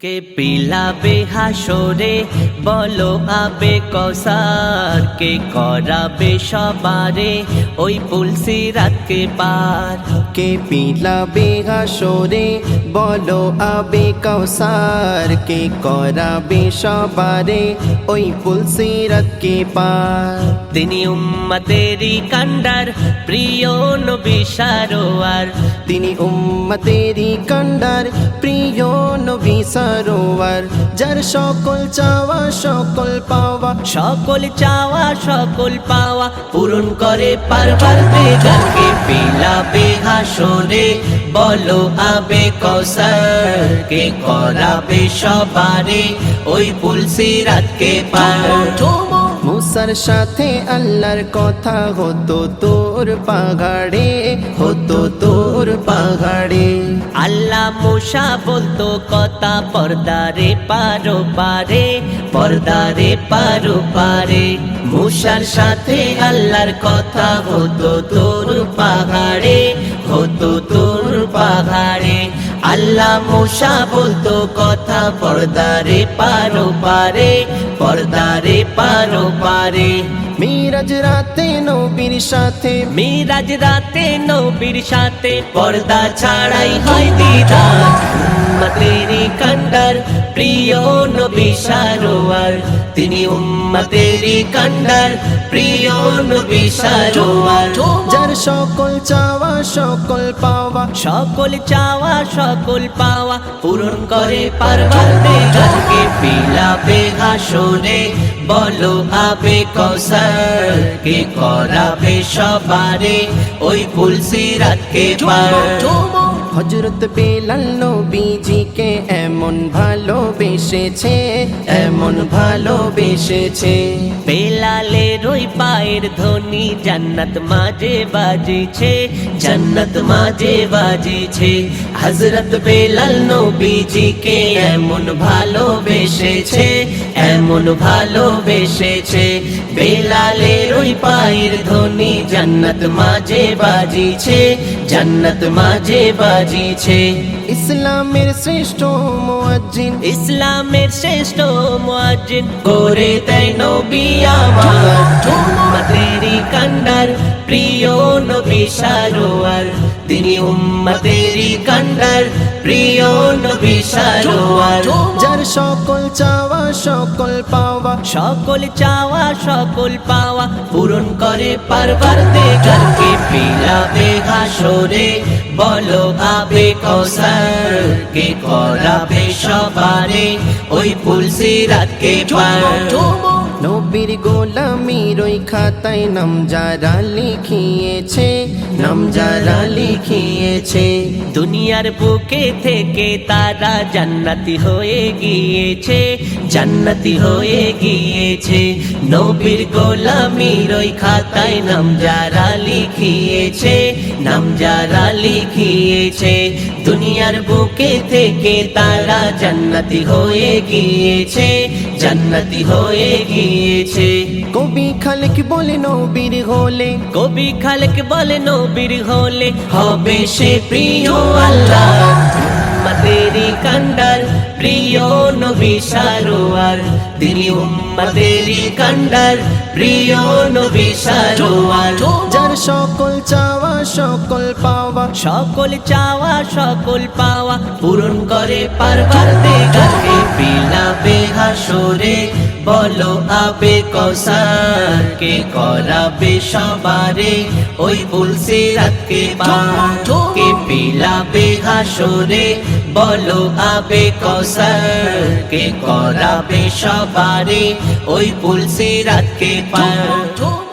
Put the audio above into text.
কে পিলাবে হাসরে? বলো আবে কসার কে করাবে সবারে? ওই পুলসি রাতকে পার। কে পিলাবে হাসরে? বলো আবে কৌসার কে করাবে সবারে? ওই পুলসিরত কে পার। তিনি উম্মতেরি কান্ডার প্রিয় নবী সারোয়ার। তিনি উম্মতেরি কান্ডার প্রিয় নবী সরোয়ার। যার সকল চাওয়া সকল পাওয়া। সকল চাওয়া সকল পাওয়া পূরণ করে পারবার বেগাকে পিলাবে হাসরে বলো আবে কসার কে করাবে সবারে। ওই পুলসি রাতকে পার মুসার সাথে আল্লাহর কথা হতো তোর পাহাড়ে, হতো তোর পাহাড়ে। আল্লাহ মুসা বলতো, কথা পর্দারে পারো পারে, পর্দারে পারো পারে। মুসার সাথে আল্লাহর কথা হতো তোর পাহাড়ে, হতো তোর পাহাড়ে। আল্লাহ মুসা বলতো কথা পর্দারে পারো পারে পর্দারে পারো পারে। মিরাজ রাতে নবীর সাথে মিরাজ রাতে নবীর সাথে পর্দা ছাড়াই হয় দিদার। উম্মতেরি কান্ডার প্রিয় নবী সারোয়ার তিনি উম্মতেরি কান্ডার প্রিয় নবী সারোয়ার যার সকল চাওয়া সকল পাওয়া সকল চাওয়া সকল পাওয়া পূরণ করে পারবার বেগারকে পিলাবে হাসরে বলো আবে কসার কে করাবে সবারে ওই পুলসি রাতকে পার। হজরত বেলাল নবীজিকে এমন ভালোবেসেছে এমন ভালোবেসেছে। বেলালের ওই পায়ের ধ্বনি জান্নাত মাঝে বাজেছে, জান্নাত মাঝে বাজেছে। হজরত বেলাল নবীজিকে এমন ভালোবেসেছে এমন ভালোবেসেছে। বেলালের ওই পায়ের ধ্বনি জান্নাত মাঝে বাজিছে জান্নাত মাঝে বাজিছে। ইসলামের শ্রেষ্ঠ মুয়াজ্জিন। ইসলামের শ্রেষ্ঠ মুয়াজ্জিন করে দেয় নবী আমার। উম্মতেরি কান্ডার প্রিয় নবী সারোয়ার। তিনি উম্মতেরি কান্ডার প্রিয় নবী সারোয়ার। যার সকল চাওয়া সকল পাওয়া। সকল চাওয়া সকল পাওয়া পূরণ করে পারবার দেখাকে পিলাবে হাসরে। বলো আবে কসার কে করাবে সবারে? ওই ফুলসি রাতকে পার। নবীর গোলামির ওই খাতায় নাম যারা লিখিয়েছে নাম যারা লিখিয়েছে। দুনিয়ার বুকে থেকে তারা জান্নাতি হয়ে গিয়েছে, জান্নাতি হয়ে গিয়েছে। নবীর গোলামির ওই খাতায় নাম যারা লিখিয়েছে নাম যারা লিখিয়েছে। দুনিয়ার বুকে থেকে তারা জান্নাতি হয়ে গিয়েছে, জান্নাতি হয়ে গিয়েছে কবি খালেক বলে নবীর হলে। কবি খালেক বলে নবীর হলে হবে সে প্রিয় আল্লাহ। উম্মতেরি কান্ডার প্রিয় নবী সারোয়ার। তিনি উম্মতেরি কান্ডার প্রিয় নবী সারোয়ার। যার সকল চাওয়া সকল পাওয়া। সকল চাওয়া সকল পাওয়া পূরণ করে পারবার দেখাকে। পিলাবে হাসরে বলো আবে কসার কে করাবে সবারে, ওই পুলসি রাতকে কে পিলাবে হাসরে। বলো আবে কসার কে করাবে সবারে, ওই পুলসি রাতকে পার